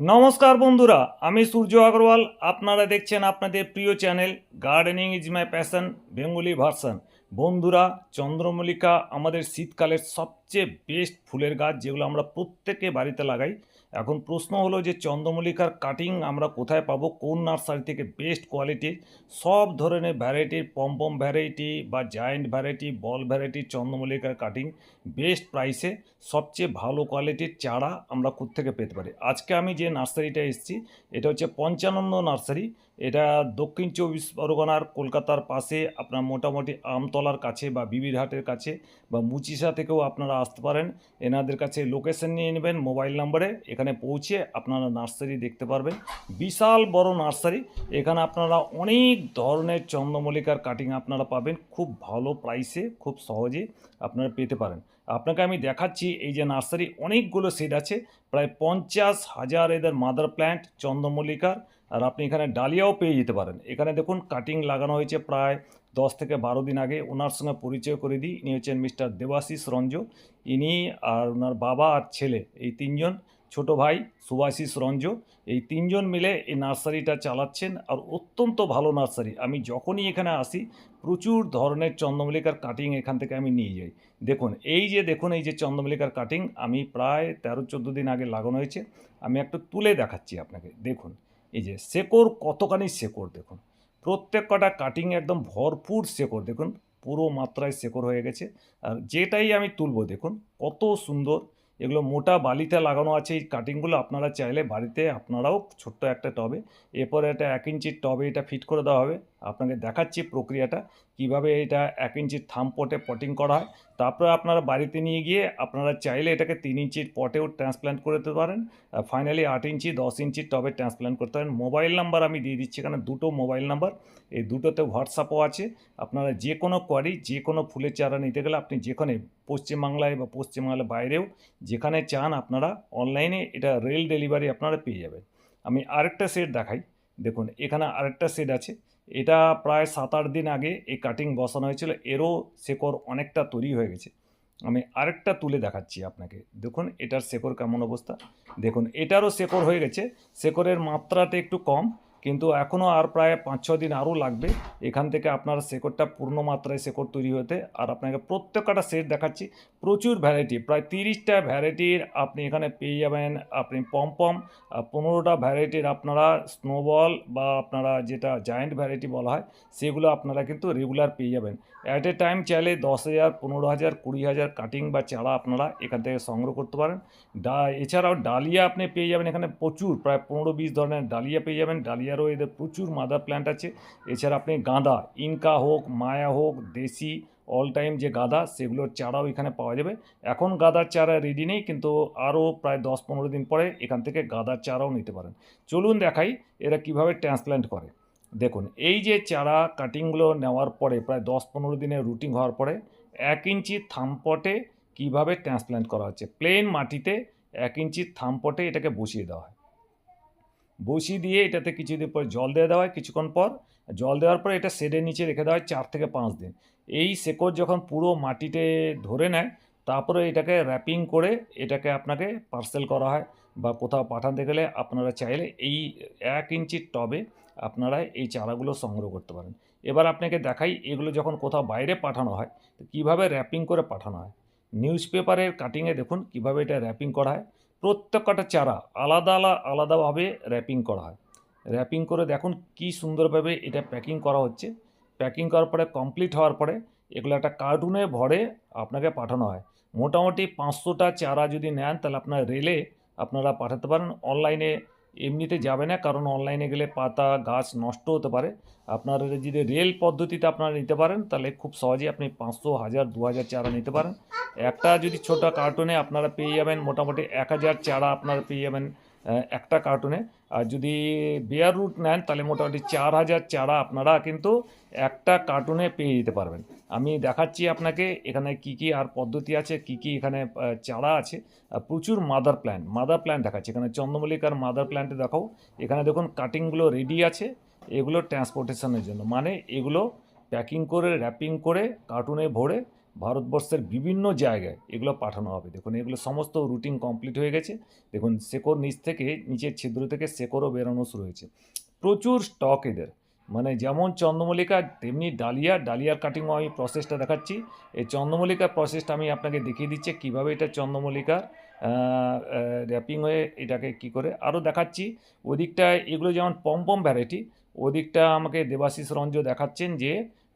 নমস্কার বন্ধুরা, আমি সূর্য আগরওয়াল। আপনারা দেখছেন আপনাদের প্রিয় channel gardening is my passion Bengali version বন্ধুরা, চন্দ্রমল্লিকা আমাদের শীতকালের সবচেয়ে বেস্ট ফুলের গাছ যেগুলো আমরা প্রত্যেকে বাড়িতে লাগাই। এখন প্রশ্ন হলো যে চন্দ্রমল্লিকার কাটিং আমরা কোথায় পাবো? কোন নার্সারি থেকে বেস্ট কোয়ালিটির সব ধরনের ভ্যারাইটির পম্পম ভ্যারাইটি বা জায়েন্ট ভ্যারাইটি বল ভ্যারাইটি চন্দ্রমল্লিকার কাটিং বেস্ট প্রাইসে সবচেয়ে ভালো কোয়ালিটির চারা আমরা থেকে পেতে পারি। আজকে আমি যে নার্সারিটা এসেছি, এটা হচ্ছে পঞ্চানন্দ নার্সারি এটা দক্ষিণ চব্বিশ পরগনার কলকাতার পাশে আপনার মোটামুটি আমতলার কাছে বা বিবিরহাটের কাছে বা মুচিসা থেকেও আপনারা আসতে পারেন। এনাদের কাছে লোকেশন নিয়ে নেবেন মোবাইল নাম্বারে এখানে পৌঁছে আপনারা নার্সারি দেখতে পারবেন। বিশাল বড় নার্সারি। এখানে আপনারা অনেক ধরনের চন্দ্রমল্লিকার কাটিং আপনারা পাবেন। খুব ভালো প্রাইসে খুব সহজে আপনারা পেতে পারেন। আপনাকে আমি দেখাচ্ছি এই যে নার্সারি, অনেকগুলো সেট আছে। প্রায় পঞ্চাশ হাজার এদের মাদার প্ল্যান্ট চন্দ্রমল্লিকার। আর আপনি এখানে ডালিয়াও পেয়ে যেতে পারেন। এখানে দেখুন কাটিং লাগানো হয়েছে প্রায় দশ থেকে বারো দিন আগে। ওনার সঙ্গে পরিচয় করে দিই। ইনি হচ্ছেন মিস্টার দেবাশিস রঞ্জ ইনি আর ওনার বাবা আর ছেলে, এই তিনজন। ছোট ভাই সুভাশিস রঞ্জ এই তিনজন মিলে এই নার্সারিটা চালাচ্ছেন আর অত্যন্ত ভালো নার্সারি। আমি যখনই এখানে আসি, প্রচুর ধরনের চন্দ্রমল্লিকার কাটিং এখান থেকে আমি নিয়ে যাই। দেখুন, এই যে দেখুন, এই যে চন্দ্রমল্লিকার কাটিং আমি প্রায় তেরো চোদ্দ দিন আগে লাগানো হয়েছে। আমি একটু তুলে দেখাচ্ছি আপনাকে। দেখুন এই যে শেকড় কতখানি শেকড় দেখুন? প্রত্যেক কটা কাটিং একদম ভরপুর শেকড় দেখুন, পুরো মাত্রায় শেকড় হয়ে গেছে। আর যেটাই আমি তুলব দেখুন, কত সুন্দর এগুলো মোটা বালিতে লাগানো আছে এই কাটিংগুলো আপনারা চাইলে বাড়িতে, আপনারাও ছোট্ট একটা টবে, এরপরে একটা এক ইঞ্চির টবে এটা ফিট করে দেওয়া হবে। আপনাকে দেখাচ্ছি প্রক্রিয়াটা, কীভাবে এটা এক ইঞ্চির থাম পটে পটিং করা হয়। তারপরে আপনারা বাড়িতে নিয়ে গিয়ে আপনারা চাইলে এটাকে তিন ইঞ্চির পটেও ট্রান্সপ্ল্যান্ট করে দিতে পারেন। ফাইনালি আট ইঞ্চি, দশ ইঞ্চির টবে ট্রান্সপ্ল্যান্ট করতে পারেন। মোবাইল নাম্বার আমি দিয়ে দিচ্ছি এখানে দুটো মোবাইল নাম্বার এই দুটোতে হোয়াটসঅ্যাপও আছে। আপনারা যে কোনো কোয়ারি যে কোনো ফুলের চারা নিতে গেলে আপনি যেখানে পশ্চিমবাংলায় বা পশ্চিমবাংলার বাইরেও যেখানে চান আপনারা অনলাইনে এটা রেল ডেলিভারি আপনারা পেয়ে যাবেন। আমি আরেকটা সেট দেখাই। দেখুন, এখানে আরেকটা সেট আছে। এটা প্রায় সাত আট দিন আগে এই কাটিং বসানো হয়েছিল। এরও শেকড় অনেকটা তৈরি হয়ে গেছে। আমি আরেকটা তুলে দেখাচ্ছি আপনাকে। দেখুন, এটার শেকড় কেমন অবস্থা। দেখুন, এটারও শেকড় হয়ে গেছে। শেকড়ের মাত্রাটা একটু কম। কিন্তু এখনও আর প্রায় পাঁচ ছ দিন আরও লাগবে। এখান থেকে আপনার শেকড়টা পূর্ণ মাত্রায় শেকড় তৈরি হতে। আর আপনাকে প্রত্যেকটা সেট দেখাচ্ছি। প্রচুর ভ্যারাইটি প্রায় তিরিশটা ভ্যারাইটির আপনি এখানে পেয়ে যাবেন। আপনি পমপম পনেরোটা ভ্যারাইটির আপনারা স্নোবল বা আপনারা যেটা জায়েন্ট ভ্যারাইটি বলা হয়, সেগুলো আপনারা কিন্তু রেগুলার পেয়ে যাবেন। অ্যাট এ টাইম চাইলে দশ হাজার, পনেরো হাজার, কুড়ি হাজার কাটিং বা চারা আপনারা এখান থেকে সংগ্রহ করতে পারেন। ডা, এছাড়াও ডালিয়া আপনি পেয়ে যাবেন এখানে প্রচুর, প্রায় পনেরো বিশ ধরনের ডালিয়া পেয়ে যাবেন। ডালিয়ারও এদের প্রচুর মাদার প্ল্যান্ট আছে। এছাড়া আপনি গাঁদা, ইনকা হোক, মায়া হোক, দেশি অল টাইম যে গাঁদা, সেগুলোর চারাও এখানে পাওয়া যাবে। এখন গাঁদার চারা রেডি নেই, কিন্তু আরও প্রায় দশ পনেরো দিন পরে এখান থেকে গাঁদার চারাও নিতে পারেন। চলুন দেখাই এরা কীভাবে ট্রান্সপ্ল্যান্ট করে। দেখুন, এই যে চারা কাটিংগুলো নেওয়ার পরে, প্রায় দশ পনেরো দিনের রুটিং হওয়ার পরে, এক ইঞ্চি থামপটে কীভাবে ট্রান্সপ্ল্যান্ট করা হচ্ছে? প্লেন মাটিতে এক ইঞ্চি থামপটে এটাকে বসিয়ে দেওয়া হয়। বসিয়ে দিয়ে এটাতে কিছুদিন পর জল দিয়ে দেওয়া হয়, কিছুক্ষণ পর জল দেওয়ার পরে এটা শেডের নিচে রেখে দেওয়া হয় চার থেকে পাঁচ দিন। এই শেকড় যখন পুরো মাটিতে ধরে নেয়, তারপরে এটাকে র্যাপিং করে এটাকে আপনাকে পার্সেল করা হয় বা কোথাও পাঠাতে গেলে আপনারা চাইলে এই এক ইঞ্চির টবে আপনারা এই চারাগুলো সংগ্রহ করতে পারেন। এবার আপনাকে দেখাই এগুলো যখন কোথাও বাইরে পাঠানো হয়, তো কীভাবে র্যাপিং করে পাঠানো হয়। নিউজ পেপারের কাটিংয়ে দেখুন কীভাবে এটা র্যাপিং করা হয়। প্রত্যেকটা চারা আলাদা আলাদা আলাদাভাবে র্যাপিং করা হয়। র্যাপিং করে দেখুন কি সুন্দরভাবে এটা প্যাকিং করা হচ্ছে। প্যাকিং করার পরে কমপ্লিট হওয়ার পরে এগুলো একটা কার্টুনে ভরে আপনাকে পাঠানো হয়। মোটামুটি পাঁচশোটা চারা যদি নেন তাহলে আপনার রেলে আপনারা পাঠাতে পারেন। অনলাইনে এমনিতে যাবে না, কারণ অনলাইনে গেলে পাতা, গাছ নষ্ট হতে পারে। আপনার যদি রেল পদ্ধতিতে আপনারা নিতে পারেন, তাহলে খুব সহজেই আপনি পাঁচশো, হাজার, দু হাজার চারা নিতে পারেন। একটা যদি ছোটো কার্টুনে আপনারা পেয়ে যাবেন, মোটামুটি এক হাজার চারা আপনারা পেয়ে যাবেন একটা কার্টুনে আর যদি বেয়ার রুট নেন, তাহলে মোটামুটি চার হাজার চারা আপনারা কিন্তু একটা কার্টুনে পেয়ে যেতে পারবেন। আমি দেখাচ্ছি আপনাকে এখানে কি কি আর পদ্ধতি আছে, কি কি এখানে চারা আছে। প্রচুর মাদার প্ল্যান্ট মাদার প্ল্যান্ট দেখাচ্ছি। এখানে চন্দ্রমল্লিকার মাদার প্ল্যান্টে দেখাও। এখানে দেখুন কাটিংগুলো রেডি আছে, এগুলো ট্রান্সপোর্টেশনের জন্য। মানে এগুলো প্যাকিং করে র্যাপিং করে কার্টুনে ভরে ভারতবর্ষের বিভিন্ন জায়গায় এগুলো পাঠানো হবে। দেখুন, এগুলো সমস্ত রুটিন কমপ্লিট হয়ে গেছে। দেখুন শেকড় নিচ থেকে, নিচের ছিদ্র থেকে শেকড়ও বেরোনো শুরু হয়েছে। প্রচুর স্টক এদের। মানে যেমন চন্দ্রমল্লিকা, তেমনি ডালিয়া। ডালিয়ার কাটিংও আমি প্রসেসটা দেখাচ্ছি। এই চন্দ্রমল্লিকার প্রসেসটা আমি আপনাকে দেখিয়ে দিচ্ছি, কীভাবে এটা চন্দ্রমল্লিকার র্যাপিং হয়ে এটাকে কি করে। আরও দেখাচ্ছি, ওদিকটা এগুলো যেমন পমপম ভ্যারাইটি ওদিকটা আমাকে দেবাশিস রঞ্জ দেখাচ্ছেন যে,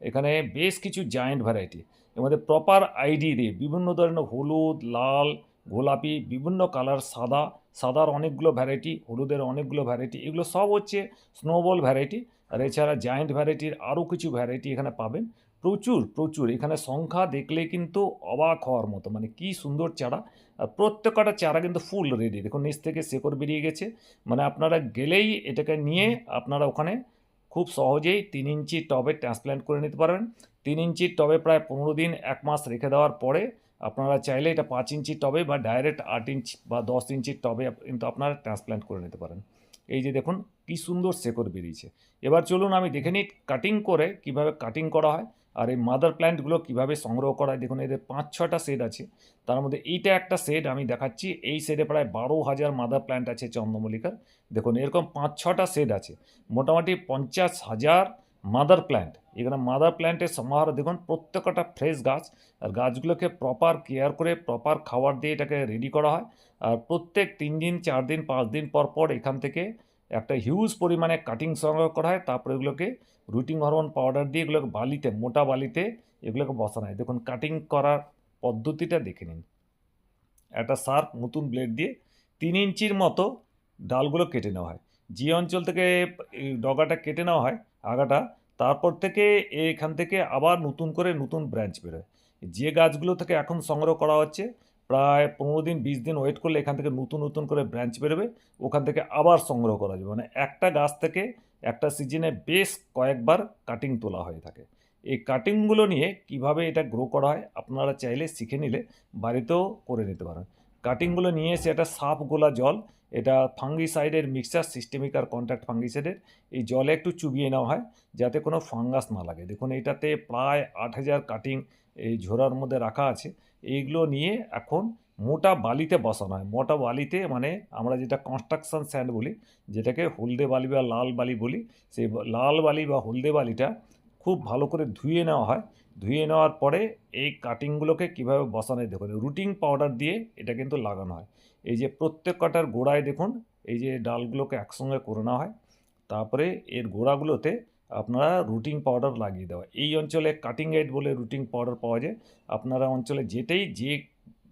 এখানে বেশ কিছু জায়েন্ট ভ্যারাইটি মধ্যে প্রপার আইডি দিয়ে বিভিন্ন ধরনের হলুদ, লাল, গোলাপি, বিভিন্ন কালার সাদা, সাদার অনেকগুলো ভ্যারাইটি হলুদের অনেকগুলো ভ্যারাইটি এগুলো সব হচ্ছে স্নোবল ভ্যারাইটি আর এছাড়া জায়েন্ট ভ্যারাইটির আরও কিছু ভ্যারাইটি এখানে পাবেন। প্রচুর প্রচুর। এখানে সংখ্যা দেখলে কিন্তু অবাক হওয়ার মতো মানে কি সুন্দর চারা। আর প্রত্যেকটা চারা কিন্তু ফুল রেডি দেখুন, নিচ থেকে শেকড় বেরিয়ে গেছে। মানে আপনারা গেলেই এটাকে নিয়ে আপনারা ওখানে খুব সহজেই তিন ইঞ্চি টবে ট্রান্সপ্ল্যান্ট করে নিতে পারবেন। তিন ইঞ্চির টবে প্রায় পনেরো দিন, এক মাস রেখে দেওয়ার পরে আপনারা চাইলে এটা পাঁচ ইঞ্চি টবে বা ডাইরেক্ট আট ইঞ্চি বা দশ ইঞ্চির টবে কিন্তু আপনারা ট্রান্সপ্ল্যান্ট করে নিতে পারেন। এই যে দেখুন, কি সুন্দর শেকড় বেরিয়েছে। এবার চলুন আমি দেখে নিই কাটিং করে কীভাবে কাটিং করা হয়। আর এই মাদার প্ল্যান্টগুলো কীভাবে সংগ্রহ করা হয়, দেখুন, এদের পাঁচ, ছটা সেট আছে। তার মধ্যে এইটা একটা সেট আমি দেখাচ্ছি, এই সেটে প্রায় বারো হাজার মাদার প্ল্যান্ট আছে চন্দ্রমল্লিকার। দেখুন, এরকম পাঁচ, ছটা সেট আছে। মোটামুটি পঞ্চাশ হাজার মাদার প্ল্যান্ট এখানে মাদার প্ল্যান্টের সমাহার, দেখুন, প্রত্যেকটা ফ্রেশ গাছ। আর গাছগুলোকে প্রপার কেয়ার করে প্রপার খাবার দিয়ে এটাকে রেডি করা হয়। আর প্রত্যেক তিন দিন, চার দিন, পাঁচ দিন পর পর এখান থেকে একটা হিউজ পরিমাণে কাটিং সংগ্রহ করা হয়। তারপরে এগুলোকে রুটিং হরমোন পাউডার দিয়ে এগুলোকে বালিতে, মোটা বালিতে এগুলোকে বসানো হয়। দেখুন কাটিং করার পদ্ধতিটা দেখে নিন। একটা শার্প নতুন ব্লেড দিয়ে তিন ইঞ্চির মতো ডালগুলো কেটে নেওয়া হয়। যে অঞ্চল থেকে ডগাটা কেটে নেওয়া হয়, আগাটা, তারপর থেকে এখান থেকে আবার নতুন করে নতুন ব্রাঞ্চ বেরোয়। যে গাছগুলো থেকে এখন সংগ্রহ করা হচ্ছে প্রায় পনেরো দিন, বিশ দিন ওয়েট করলে এখান থেকে নতুন নতুন করে ব্রাঞ্চ বেরোবে। ওখান থেকে আবার সংগ্রহ করা যাবে। মানে একটা গাছ থেকে একটা সিজনে বেশ কয়েকবার কাটিং তোলা হয়ে থাকে। এই কাটিংগুলো নিয়ে কীভাবে এটা গ্রো করা হয়, আপনারা চাইলে শিখে নিলে বাড়িতেও করে নিতে পারেন। কাটিংগুলো নিয়ে এসে একটা সাফ গোলা জল, এটা ফাঙ্গিসাইডের মিক্সচার সিস্টেমিক আর কন্ট্যাক্ট ফাঙ্গিসাইডের এই জলে একটু চুবিয়ে নেওয়া হয় যাতে কোনো ফাঙ্গাস না লাগে। দেখুন, এটাতে প্রায় আট হাজার কাটিং এই ঝোড়ার মধ্যে রাখা আছে। এইগুলো নিয়ে এখন মোটা বালিতে বসানো হয়। মোটা বালিতে মানে আমরা যেটা কনস্ট্রাকশন স্যান্ড বলি, যেটাকে হলদে বালি বা লাল বালি বলি, সেই লাল বালি বা হলদে বালিটা খুব ভালো করে ধুয়ে নেওয়া হয়। ধুয়ে নেওয়ার পরে এই কাটিংগুলোকে কীভাবে বসানো হয় দেখুন রুটিং পাউডার দিয়ে এটা কিন্তু লাগানো হয়। এই যে প্রত্যেক কটার গোড়ায় দেখুন, এই যে ডালগুলোকে একসঙ্গে করে নেওয়া হয়। তারপরে এর গোড়াগুলোতে আপনারা রুটিং পাউডার লাগিয়ে দেওয়া। এই অঞ্চলে কাটিং এড বলে রুটিং পাউডার পাওয়া যায়। আপনারা অঞ্চলে যেটাই যে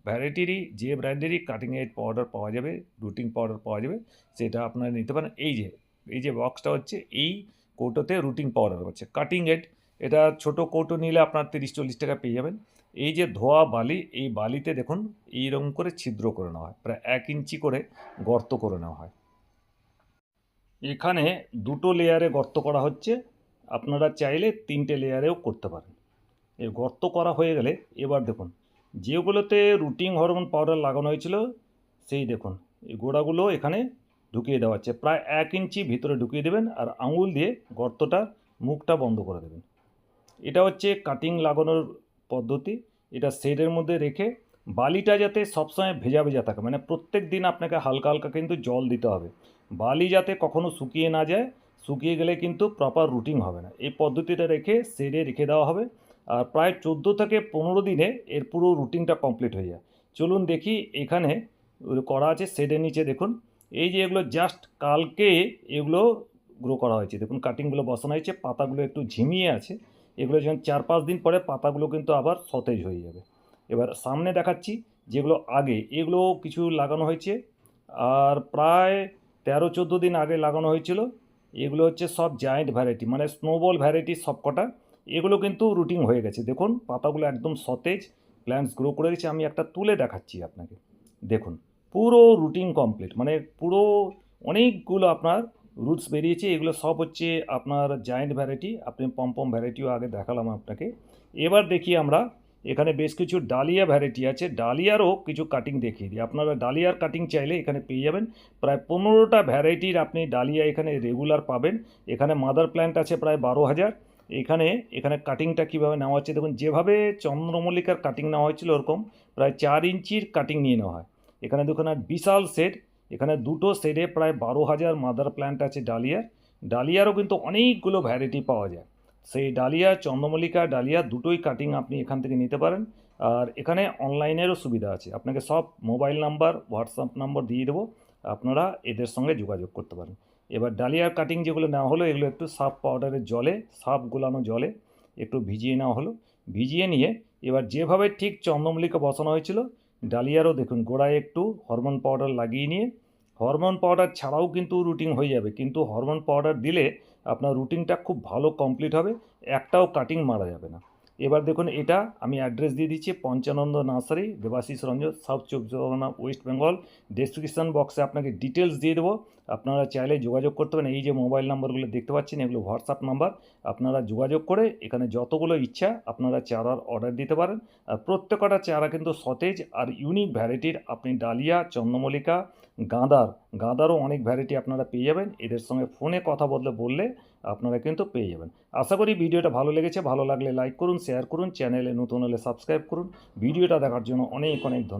ভ্যারাইটিরই যে ব্র্যান্ডেরই কাটিং এড পাউডার পাওয়া যাবে রুটিং পাউডার পাওয়া যাবে, সেটা আপনারা নিতে পারেন। এই যে এই যে বক্সটা হচ্ছে, এই কৌটোতে রুটিং পাউডার হচ্ছে। কাটিং এড এটা ছোট কৌটো নিলে আপনার তিরিশ চল্লিশ টাকা পেয়ে যাবেন। এই যে ধোয়া বালি, এই বালিতে দেখুন, এইরকম করে ছিদ্র করে নেওয়া হয়। প্রায় এক ইঞ্চি করে গর্ত করে নেওয়া হয়। এখানে দুটো লেয়ারে গর্ত করা হচ্ছে। আপনারা চাইলে তিনটে লেয়ারেও করতে পারেন। এই গর্ত করা হয়ে গেলে এবার দেখুন, যেগুলোতে রুটিং হরমোন পাউডার লাগানো হয়েছিল, সেই দেখুন, এই গোড়াগুলো এখানে ঢুকিয়ে দেওয়া হচ্ছে। প্রায় এক ইঞ্চি ভিতরে ঢুকিয়ে দেবেন আর আঙুল দিয়ে গর্তটা, মুখটা বন্ধ করে দেবেন। এটা হচ্ছে কাটিং লাগানোর পদ্ধতি। এটা শেডের মধ্যে রেখে বালিটা যাতে সবসময় ভেজা ভেজা থাকে মানে প্রত্যেক দিন আপনাকে হালকা হালকা কিন্তু জল দিতে হবে। বালি যাতে কখনো শুকিয়ে না যায়, শুকিয়ে গেলে কিন্তু প্রপার রুটিং হবে না। এই পদ্ধতিটা রেখে সেরে রেখে দেওয়া হবে। আর প্রায় চোদ্দ থেকে পনেরো দিনে এর পুরো রুটিনটা কমপ্লিট হয়ে যায়। চলুন দেখি এখানে করা আছে শেডের নিচে দেখুন। এই যে এগুলো জাস্ট কালকে এগুলো গ্রো করা হয়েছে। দেখুন কাটিংগুলো বসানো হয়েছে, পাতাগুলো একটু ঝিমিয়ে আছে। এগুলো যখন চার পাঁচ দিন পরে পাতাগুলো কিন্তু আবার সতেজ হয়ে যাবে। এবার সামনে দেখাচ্ছি যেগুলো আগে এগুলো কিছু লাগানো হয়েছে। আর প্রায় তেরো, চোদ্দ দিন আগে লাগানো হয়েছিল। এগুলো হচ্ছে সব জায়েন্ট ভ্যারাইটি মানে স্নোবল ভ্যারাইটি সব কটা এগুলো কিন্তু রুটিং হয়ে গেছে। দেখুন, পাতাগুলো একদম সতেজ প্ল্যান্টস গ্রো করে গেছে আমি একটা তুলে দেখাচ্ছি আপনাকে। দেখুন, পুরো রুটিং কমপ্লিট মানে পুরো অনেকগুলো আপনার রুটস বেরিয়েছে। এগুলো সব হচ্ছে আপনার জায়েন্ট ভ্যারাইটি আপনি পম্পম ভ্যারাইটিও আগে দেখালাম আপনাকে। এবার দেখি আমরা এখানে বেশ কিছু ডালিয়া ভ্যারাইটি আছে। ডালিয়ারও কিছু কাটিং দেখিয়ে দিই। আপনারা ডালিয়ার কাটিং চাইলে এখানে পেয়ে যাবেন। প্রায় পনেরোটা ভ্যারাইটির আপনি ডালিয়া এখানে রেগুলার পাবেন। এখানে মাদার প্ল্যান্ট আছে প্রায় বারো হাজার। এখানে এখানে কাটিংটা কীভাবে নেওয়া হচ্ছে? দেখুন, যেভাবে চন্দ্রমল্লিকার কাটিং নেওয়া হয়েছিল ওরকম, প্রায় চার ইঞ্চির কাটিং নিয়ে নেওয়া হয়। এখানে দেখুন, আর বিশাল সেট এখানে দুটো সেটে প্রায় বারো হাজার মাদার প্ল্যান্ট আছে ডালিয়ার। ডালিয়ারও কিন্তু অনেকগুলো ভ্যারাইটি পাওয়া যায়। সেই ডালিয়া, চন্দ্রমল্লিকা ডালিয়া দুটোই কাটিং আপনি এখান থেকে নিতে পারেন। আর এখানে অনলাইনেরও সুবিধা আছে। আপনাকে সব মোবাইল নাম্বার হোয়াটসঅ্যাপ নাম্বার দিয়ে দেবো। আপনারা এদের সঙ্গে যোগাযোগ করতে পারেন। এবার ডালিয়ার কাটিং যেগুলো নেওয়া হলো, এগুলো একটু সাফ পাউডারের জলে, সাফ গোলানো জলে একটু ভিজিয়ে নেওয়া হলো। ভিজিয়ে নিয়ে এবার যেভাবে ঠিক চন্দ্রমল্লিকা বসানো হয়েছিল, ডালিয়ারও দেখুন, গোড়ায় একটু হরমোন পাউডার লাগিয়ে নিয়ে হরমোন পাউডার ছাড়াও কিন্তু রুটিং হয়ে যাবে। কিন্তু হরমোন পাউডার দিলে আপনার রুটিনটা খুব ভালো কমপ্লিট হবে একটাও কাটিং মারা যাবে না। এবার দেখুন এটা, আমি অ্যাড্রেস দিয়ে দিচ্ছি পঞ্চানন্দ নার্সারি, দেবাশিস রঞ্জন সাউথ চব্বিশ পরগনা ওয়েস্ট বেঙ্গল ডেসক্রিপশন বক্সে আপনাকে ডিটেলস দিয়ে দেবো। আপনারা চাইলে যোগাযোগ করতে পারেন। এই যে মোবাইল নাম্বারগুলো দেখতে পাচ্ছেন, এগুলো হোয়াটসঅ্যাপ নাম্বার আপনারা যোগাযোগ করে এখানে যতগুলো ইচ্ছা আপনারা চারার অর্ডার দিতে পারেন। আর প্রত্যেকটা চারা কিন্তু সতেজ আর ইউনিক ভ্যারাইটির আপনি ডালিয়া, চন্দ্রমল্লিকা, গাঁদার, গাঁদারও অনেক ভ্যারাইটি আপনারা পেয়ে যাবেন। এদের সঙ্গে ফোনে কথা বললে বললে আপনারা কিন্তু পেয়ে যাবেন। আশা করি ভিডিওটা ভালো লেগেছে। ভালো লাগলে লাইক করুন শেয়ার করুন চ্যানেলে নতুন হলে সাবস্ক্রাইব করুন। ভিডিওটা দেখার জন্য অনেক অনেক ধন্যবাদ।